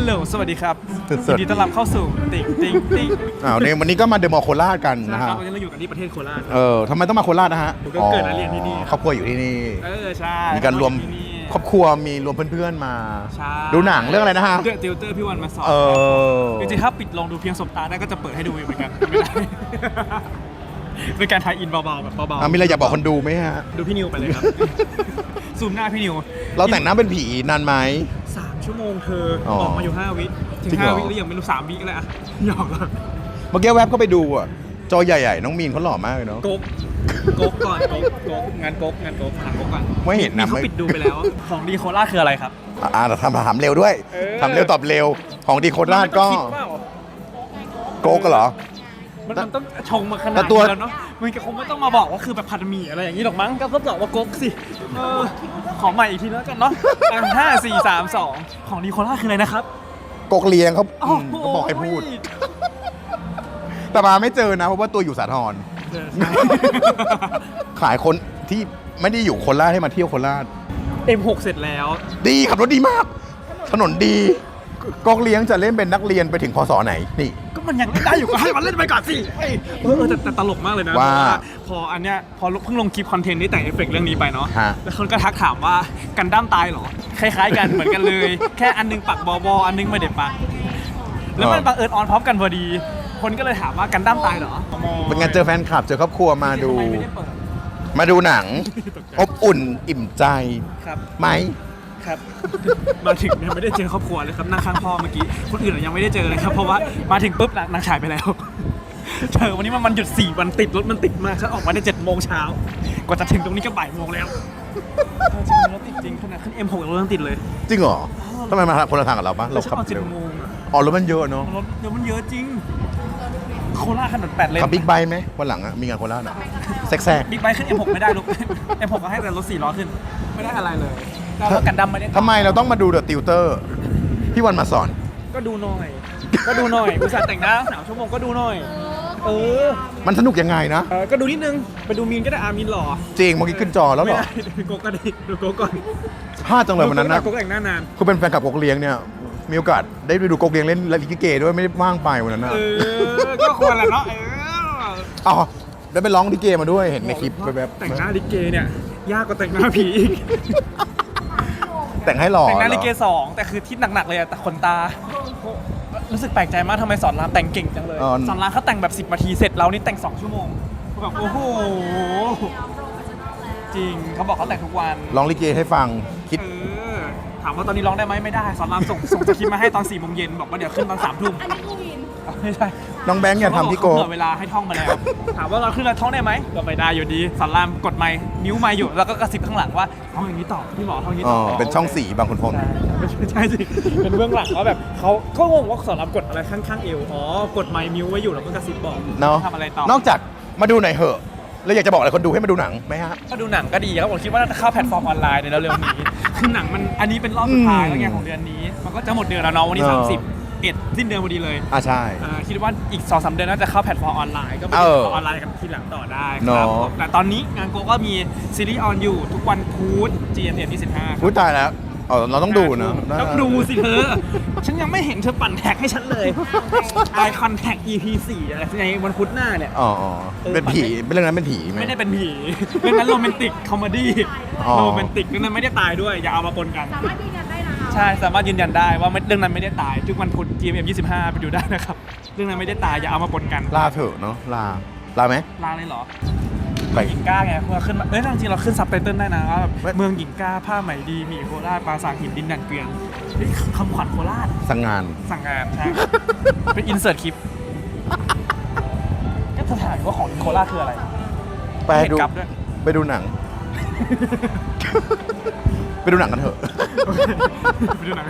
ฮัลโหลสวัสดีครับสดๆ ยินดีต้อนรับเข้าสู่ติ๊งติ๊งติ๊งอ้าวเนี่ยวันนี้ก็มาเดอะมอลล์โคราชกันนะนะคฮะรับวันนี้เราอยู่กันที่ประเทศโคราช เออทำไมต้องมาโคราชนะฮะผมก็เกิดและเรียนที่นี่ครอบครัวอยู่ที่นี่ เออใช่มีการรวมที่นี่ครอบครัวมีรวมเพื่อนๆมา ใช่ดูหนังเรื่องอะไรนะฮะ เดอะติวเตอร์พี่วันมาสอนเออ จริงๆถ้าปิดลงดูเพียงสบตาได้ก็จะเปิดให้ดูอยู่เหมือนกันไม่ได้ เป็นการทายอินเบาๆแบบเบาอะมีอะไรอยากบอกคนดูไหมฮะดูพี่นิวไปเลยครับ ซูมหน้าพี่นิวเราแต่งหน้าเป็นผีนานไหมสาม ชั่วโมงเธออ๋อออกมาอยู่ห้าวิ ถึง จริงเหรห้าอวิหรือยังไม่รู้สามวิก็แล้วอะหยอกอะเมื่อกี้แวบเข้าไปดูอะ จอใหญ่ๆ น้องมีนเขาหล่อมากเลยเนาะโกกโกกก่อนโกกโกกงานโกกงานโกกหลังโกกก่อนไม่เห็นนะเขาไม่ ปิดดูไปแล้ว ของดีโคราชคืออะไรครับอ่าทำถามเร็วด้วยเออ ทำเร็วตอบเร็ว ของดีโคราชก็มันต้องคิดเปล่าโกกเหรอ มันมันต้องชงมาขนาแต่ดตัว นี้แล้วเนาะมันก็คงไม่ต้องมาบอกว่าคือแบบผัดหมี่อะไรอย่างนี้หรอกมั้งก็ต้องบอกว่าโกกสิเออขอใหม่อีกทีแล้วกันเนาะอะห้าสี่สามสองของดีโคราชคืออะไรนะครับโกกเลียงเขาโอ้อืมโหเขาบอกให้พูด แต่มาไม่เจอนะ เพราะว่าตัวอยู่สาทรเออใช่ ขายคนที่ไม่ได้อยู่โคราชให้มาเที่ยวโคราช M6 เสร็จแล้ว ดีขับรถดีมาก ถนนดี กองเลี้ยงจะเล่นเป็นนักเรียนไปถึงพศไหนนี่ ก็มันยังไม่ได้อยู่ก็ให้มันเล่นไปก่อนสิเอ้ยเออเออแต่แต่ตลกมากเลยนะว่า เพราะพออันเนี้ยพอเพิ่งลงคลิปคอนเทนต์ที่แต่งเอฟเฟกต์เรื่องนี้ไปเนาะฮะ แล้วคนก็ทักถามว่ากันดั้มตายเหรอคล้ายๆกันเหมือนกันเลย แค่อันนึงปักบอบออันนึงไม่ได้ปักแล้วมันบังเอิญออนพร้อมกันพอดี คนก็เลยถามว่ากันดั้มตายเหรอเป็นไงเจอแฟนคลับเจอครอบครัวมาดู ทำไไม่ได้เปิดมาดูหนังตกใจอบอุ่นอิ่มใจครับ ไหม ครับ มาถึงยังไม่ได้เจอครอบครัวเลยครับนั่งข้างพ่อเมื่อกี้คนอื่นอะยังไม่ได้เจอเลยครับ เพราะว่ามาถึงปุ๊บนางฉายไปแล้วเธอวันนี้มันมันหยุด4วันติดรถมันติดมากฉันออกมาได้7โมงเช้ากว่าจะถึงตรงนี้ก็บ่ายโมงแล้วเออจริงๆรถติดจริงขนาดขึ้น M6 รถยังติดเลย จริงเหรอทำไมมาคนละทางกับเราปะเราฉันขับออกเจ็ดเร็วโมงอะอ๋อรถมันเยอะเนาะรถเดี๋ยวมันเยอะจริงโคราชถนนแปดเลนขับบิ๊กไบค์ไหมวันหลังอะมีงานโคราชอะแทรกบิ๊กไบค์ขึ้น M6 ไม่ได้ลูก M6 ก็ให้แต่รถ4ล้อขึ้น ไม่ได้อะไรเลย แล้วรถกันดำไม่ได้ๆทำไมเราต้องมาดูเดอะติวเตอร์พี่วันมาสอน ก็ดูหน่อย ก็ดูหน่อยอุตส่าห์แต่งหน้าสามชั่วโมงก็ดูหน่อย เออมันสนุกยังไงนะเออก็ดูนิดนึง ไปดูมีนก็ได้อามีนหล่อจริงเมื่อกี้ขึ้นจอแล้วเหรไม่อได้ดูโกกก็ได้ดูโกกก่อนพลาดจังเลยวันนั้นนะโกกแต่งหน้านาน คือเป็นแฟนคลับกกเลี้ยงเนี่ยมีโอกาสได้ไปดูกกเลี้ยงเล่นลิเกด้วยไม่ได้ว่างไปวันนั้นนะเออ ก็ควรแหละเนาะ เอออ๋อได้ไปร้องลิเกมาด้วยเห็นในคลิปแบบแต่งหน้าลิเกเนี่ย ยากกว่าแต่งหน้าผีอีก แต่งให้หล่อแต่งหน้าลิเกหรอสองแต่คือที่หนักๆเลยอะแต่ขนตา รู้สึกแปลกใจมากทำไมสอนรามแต่งเก่งจังเลยสอนรามเขาแต่งแบบ 10นาทีเสร็จเรานี่แต่ง 2 ชั่วโมงแบบโอ้โหจริงเขาบอกเขาแต่งทุกวันร้องลิเกให้ฟังคิด เออถามว่าตอนนี้ร้องได้ไหมไม่ได้ สอนรามส่งส่งสคริปต์มาให้ตอน4ี่โมงเย็นบอกว่าเดี๋ยวขึ้นตอนสามทุ่ม อันนี้คือวินอ๋อ ไม่ใช่น้องแบงค์อย่าทำพี่โกเขาเผื่อเวลาให้ท่องมาแล้ว ถามว่าเราขึ้นแล้วท่องได้ไหมก็ไม่ได้อยู่ดีสอนรามกดไมค์นิ้วไมค์อยู่แล้วก็กระซิบข้างหลังว่าท่องอย่างนี้ต่อพี่หมอท่องอย่างนี้อ๋ต่ออเป็นช่องสีบางคนพลใช่ไม่ใช่สิเป็นเบื้องหลังว่าแบบเขาเขางงว่าสอนรามกดอะไรข้างๆเอวอ๋อกดไมค์มิวไว้อยู่แล้วก็กระซิบบอกเนาะทำอะไรต่อ นอกจากมาดูหน่อยเหอะ แล้วอยากจะบอกอะไรคนดูให้มาดูหนังไหมฮะ ก็ดูหนังก็ดีครับผมคิดว่าน่าจะเข้าแพลตฟอร์มออนไลน์ในเร็วๆนี้ คือหนังมันอันนี้เป็นรอบสุดท้ายแล้วไงอืมของเดือนนี้ มันก็จะหมดเดือนแล้วเนาะวันนี้เออ 30 เอ็ดสิ้นเดือนพอดีเลยอ่าใช่ อ่าคิดว่าอีก2อสเดือนน่าจะเข้าแพลตฟอร์มออนไลน์ก็ไปเอดูอออนไลน์กันทีหลังต่อได้คเนาะรับผมแต่ตอนนี้งานโกก็มีซีรีส์ออนอยู่ทุกวันพุธ GMM 25 อุ้ยตายแล้วอ๋อเราต้องดูนะ ต้องดูสิเธอ ฉันยังไม่เห็นเธอปั่นแท็กให้ฉันเลย Eye Contact EP 4อะไรในวันพุธหน้าเนี่ย อ๋ออ๋อเป็นผีเป็นเรื่องนั้นเป็นผีไหม ไม่ได้เป็นผีเรื่องนั้นโรแมนติกคอมเมดี้อ๋อ โรแมนติกเรื่องนั้นไม่ได้ตายด้วย อย่าเอามาปนกัน สามารถยืนยันได้นะคะ ใช่สามารถยืนยันได้ว่าไม่เรื่องนั้นไม่ได้ตายทุกวันพุธ GMM 25 ไปดูได้นะครับ เรื่องนั้นไม่ได้ตายอย่าเอามาปนกันลาเถอะเนาะลาลาไหมลาเลยเหรอไป หญิงก้าไงเพื่อขึ้นมาเอ้ยจริงๆเราขึ้นซับไตเติลได้นะว่าแบบไม่เมืองหญิงก้าผ้าไหมดีหมีโคราชปราสาทหินดินแดนเกวียนเฮ้ยคำขวัญโคราชสั่งงานสั่งงานใช่ เป็นอินเสิร์ตคลิปก็จะถามว่าของโคราชคืออะไร ไปดูเห็นกลับด้วย ไปดูหนัง ไปดูหนังกันเถอะ ไปดูหนัง